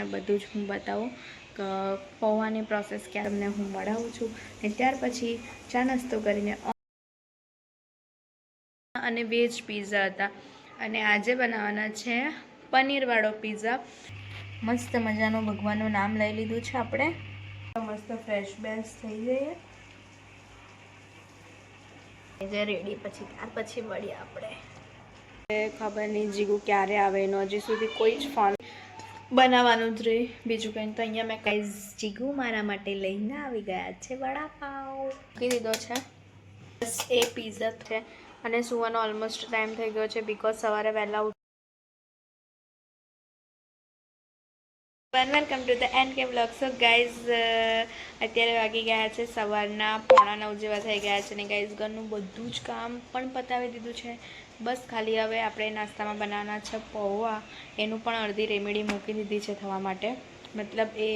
તમને બધું જ હું બતાવું કે પૌવાની પ્રોસેસ ક્યારે તમને હું મળાવું છું. ને ત્યાર પછી ચા નાસ્તો કરીને અને વેજ પીઝા હતા. અને આજે બનાવવાના છે પનીરવાળો પીઝા મસ્ત મજાનું ભગવાનનું નામ લઈ લીધું છે આપણે. મસ્ત ફ્રેશ બેસ થઈ જઈએ. જે રેડી પછી, ત્યાર પછી મળીએ આપણે. ખબર નહીં જીગુ ક્યારે આવે, એનો હજી સુધી કોઈ જ ફોન બનાવવાનું જ રહે. બીજું કંઈ તો અહીંયા મેં કઈ જીગુ મારા માટે લઈને આવી ગયા છે વડાપાવ મૂકી દીધો છે. બસ એ પીઝા છે. અને સુવાનો ઓલમોસ્ટ ટાઈમ થઈ ગયો છે બિકોઝ સવારે વહેલા ઉઠ welcome to the and K blog so guys અત્યારે વાગી ગયા છે સવારના, પોણા નવ જેવા થઈ ગયા છે અને ગાઈઝ ઘરનું બધું જ કામ પણ પતાવી દીધું છે. બસ ખાલી હવે આપણે નાસ્તામાં બનાવવાના છે પૌવા. એનું પણ અડધી રેમેડી મૂકી દીધી છે થવા માટે. મતલબ એ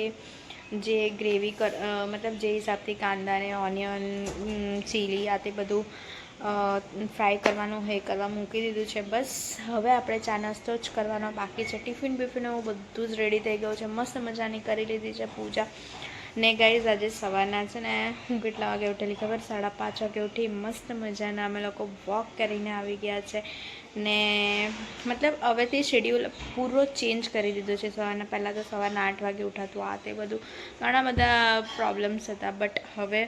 જે ગ્રેવી કર મતલબ જે હિસાબથી કાંદાને ઓનિયન ચીલી આ તે બધું ફ્રાય કરવાનું, હે કરવા મૂકી દીધું છે. બસ હવે આપણે ચા નાસ્તો જ કરવાનો બાકી છે. ટિફિન બિફિન એવું બધું જ રેડી થઈ ગયું છે. મસ્ત મજાની કરી લીધી છે પૂજા. ને ગાઈઝ આજે સવારના છે ને, હું કેટલા વાગે ઉઠેલી ખબર? સાડા પાંચ વાગે ઉઠી મસ્ત મજાના અમે લોકો વોક કરીને આવી ગયા છે. ને મતલબ હવેથી શેડ્યુલ પૂરો ચેન્જ કરી દીધો છે. સવારના, પહેલાં તો સવારના આઠ વાગે ઉઠાતું, આ તે બધું. ઘણા બધા પ્રોબ્લેમ્સ હતા બટ હવે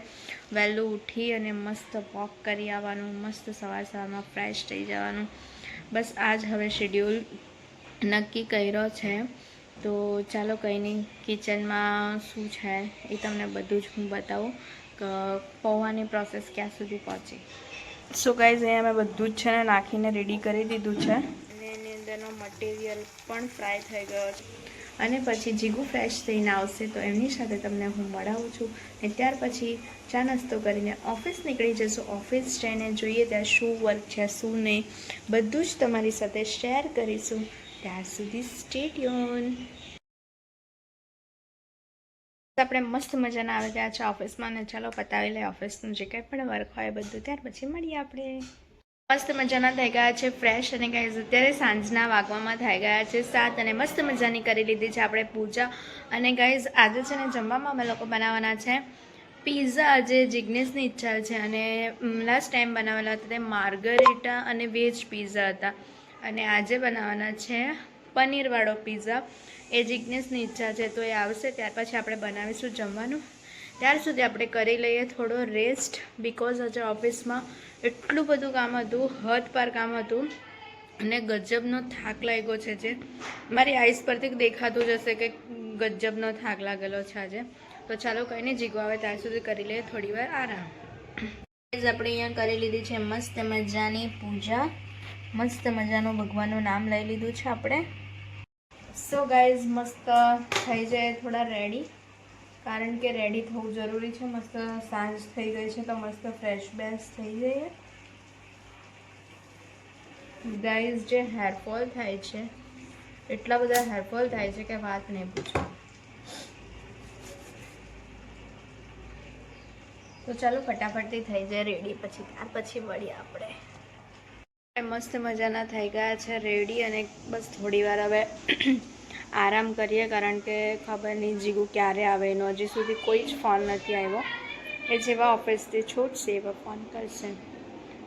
વહેલું ઉઠી અને મસ્ત વોક કરી આવવાનું, મસ્ત સવાર સવારમાં ફ્રેશ થઈ જવાનું. બસ આજ હવે શેડ્યુલ નક્કી કર્યો છે. તો ચાલો કંઈ નહીં કિચનમાં શું છે એ તમને બધું જ હું બતાવું કે પૌવાની પ્રોસેસ ક્યાં સુધી પહોંચી. સો ગાઈઝ અહીંયા મેં બધું જ છે ને નાખીને રેડી કરી દીધું છે. અને એની અંદરનો મટીરિયલ પણ ફ્રાય થઈ ગયો છે. અને પછી જીગુ ફ્રેશ થઈને આવશે તો એમની સાથે તમને હું મળાવું છું. ને ત્યાર પછી ચા નાસ્તો કરીને ઓફિસ નીકળી જશું. ઓફિસ જઈને જોઈએ ત્યાં શું વર્ક છે શું નહીં બધું જ તમારી સાથે શેર કરીશું. ત્યાર સુધી સ્ટેડિયોન આપણે મસ્ત મજાના આવી ગયા છે ઓફિસમાં ને ચાલો પતાવી લઈએ ઓફિસનું જે કંઈ પણ વર્ક હોય બધું. ત્યાર પછી મળીએ આપણે. મસ્ત મજાના થઈ ગયા છે ફ્રેશ અને ગાઈઝ અત્યારે સાંજના વાગવામાં થઈ ગયા છે સાત અને મસ્ત મજાની કરી લીધી છે આપણે પૂજા. અને ગાઈઝ આજે છે ને જમવામાં અમે લોકો બનાવવાના છે પીઝા આજે જિગ્નેશની ઈચ્છા છે. અને લાસ્ટ ટાઈમ બનાવેલા હતા તે માર્ગરીટા અને વેજ પીઝા હતા. અને આજે બનાવવાના છે પનીરવાળો પીઝા એ જિગ્નેશની ઈચ્છા છે, તો એ આવશે. ત્યાર પછી આપણે બનાવીશું જમવાનું. ત્યાર સુધી આપણે કરી લઈએ થોડો રેસ્ટ બિકોઝ આજે ઓફિસમાં એટલું બધું કામ હતું હદ પાર કામ હતું, અને ગજબનો થાક લાગ્યો છે જે. મારી આઈસ પરથી દેખાતું જ હશે કે ગજબનો થાક લાગેલો છે આજે. તો ચાલો કંઈ નહીં, જીગો આવે ત્યાર સુધી કરી લઈએ થોડીવાર આરામ. આપણે અહીંયા કરી લીધી છે મસ્ત મજાની પૂજા. મસ્ત મજાનું ભગવાનનું નામ લઈ લીધું છે આપણે. સો ગાઈઝ મસ્ત થઈ જાય થોડા રેડી કારણ કે રેડી થવું જરૂરી છે. મસ્ત સાંજ થઈ ગઈ છે તો મસ્ત ફ્રેશ બેસ થઈ જઈએ. ગાઈઝ જે હેરફોલ થાય છે, એટલા બધા હેરફોલ થાય છે કે વાત નહીં પૂછો. તો ચાલો ફટાફટથી થઈ જાય રેડી પછી ત્યાર પછી મળીએ આપણે. મસ્ત મજાના થઈ ગયા છે રેડી અને બસ થોડી વાર હવે આરામ કરીએ કારણ કે ખબર નહીં જીગુ ક્યારે આવે. એનો હજી સુધી કોઈ જ ફોન નથી આવ્યો. એ જેવા ઓફિસથી છૂટશે એવા ફોન કરશે.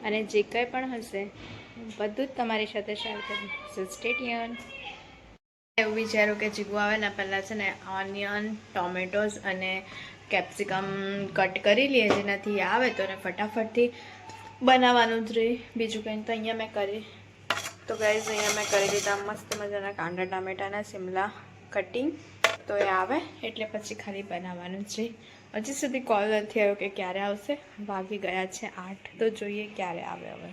અને જે કંઈ પણ હશે બધું જ તમારી સાથે શેર કરીશ. સ્ટેટિયન એવું વિચારું કે જીગુ આવે ને, પહેલાં છે ને ઓનિયન ટોમેટોઝ અને કેપ્સિકમ કટ કરી લઈએ જેનાથી આવે તો ને ફટાફટથી બનાવવાનું જ રહે. બીજું કંઈ તો અહીંયા મેં કરી. તો ગાઈઝ અહીંયા મેં કરી દીધા મસ્ત મજાના કાંદા ટામેટાના શિમલા કટિંગ તો એ આવે, એટલે પછી ખાલી બનાવવાનું જ રહે. હજી સુધી કોલ નથી આવ્યો કે ક્યારે આવશે. વાગી ગયા છે આઠ. તો જોઈએ ક્યારે આવે હવે.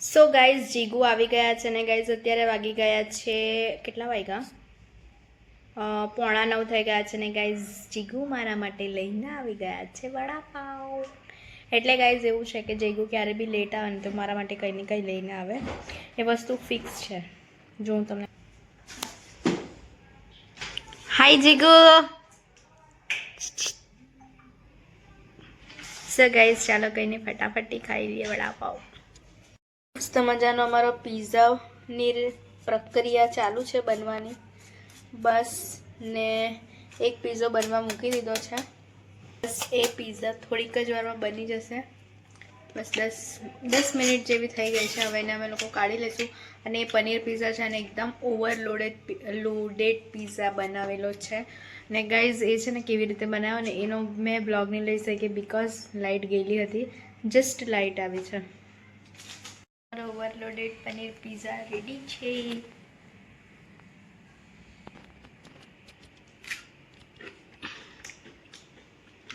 સો ગાઈઝ જીગુ આવી ગયા છે ને ગાઈઝ અત્યારે વાગી ગયા છે કેટલા વાગ્યા? પોણા નવ થઈ ગયા છે ને ગાઈઝ જીગુ મારા માટે લઈને આવી ગયા છે વડાપાવ. એટલે ગાઈઝ એવું છે કે જીગુ ક્યારે બી લેટ આવે ને તો મારા માટે કંઈ ને કંઈ લઈને આવે. એ વસ્તુ ફિક્સ છે. જો હું તમને હાય જીગુ સો ગાઈઝ ચાલો કહીને ફટાફટી ખાઈ લઈએ વડાપાવ મસ્ત મજાનો અમારો પીઝાની પ્રક્રિયા ચાલુ છે બનવાની. બસ ને એક પીઝો બનવા મૂકી દીધો છે. બસ એ પીઝા થોડીક જ વારમાં બની જશે. બસ દસ દસ મિનિટ જેવી થઈ ગઈ છે. હવે એને અમે લોકો કાઢી લઈશું. અને એ પનીર પીઝા છે અને એકદમ ઓવરલોડેડ લોડેડ પીઝા બનાવેલો છે. ને ગાઈઝ એ છે ને કેવી રીતે બનાવ્યો ને એનો મેં બ્લોગ નહીં લઈ શકી બિકોઝ લાઇટ ગયેલી હતી. જસ્ટ લાઇટ આવી છે. ઓવરલોડેડ પનીર પીઝા રેડી છે.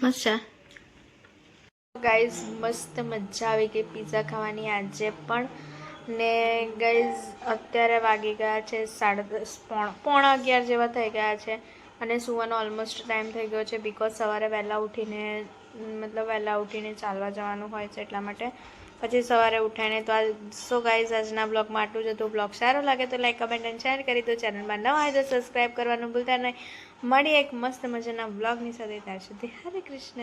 છે. ગાઈઝ, મસ્ત મજા આવી ગઈ પીઝા ખાવાની આજે પણ. ને ગાઈઝ, અત્યારે વાગી ગયા છે સાડા દસ, પોણા અગિયાર જેવા થઈ ગયા છે. અને સુવાનો ઓલમોસ્ટ ટાઈમ થઈ ગયો છે બિકોઝ સવારે વહેલા ઉઠીને, મતલબ વહેલા ઉઠીને ચાલવા જવાનું હોય છે એટલા માટે. પછી સવારે ઉઠાઈને તો આ સો ગાઈઝ આજના બ્લોગમાં આટલું જ હતું. બ્લોગ સારો લાગે તો લાઈક કમેન્ટ અને શેર કરી દો. ચેનલમાં નવા હોય તો સબસ્ક્રાઈબ કરવાનું ભૂલતા નહીં. મળી એક મસ્ત મજાના બ્લોગની સાથે. ત્યાં સુધી, હરે કૃષ્ણ.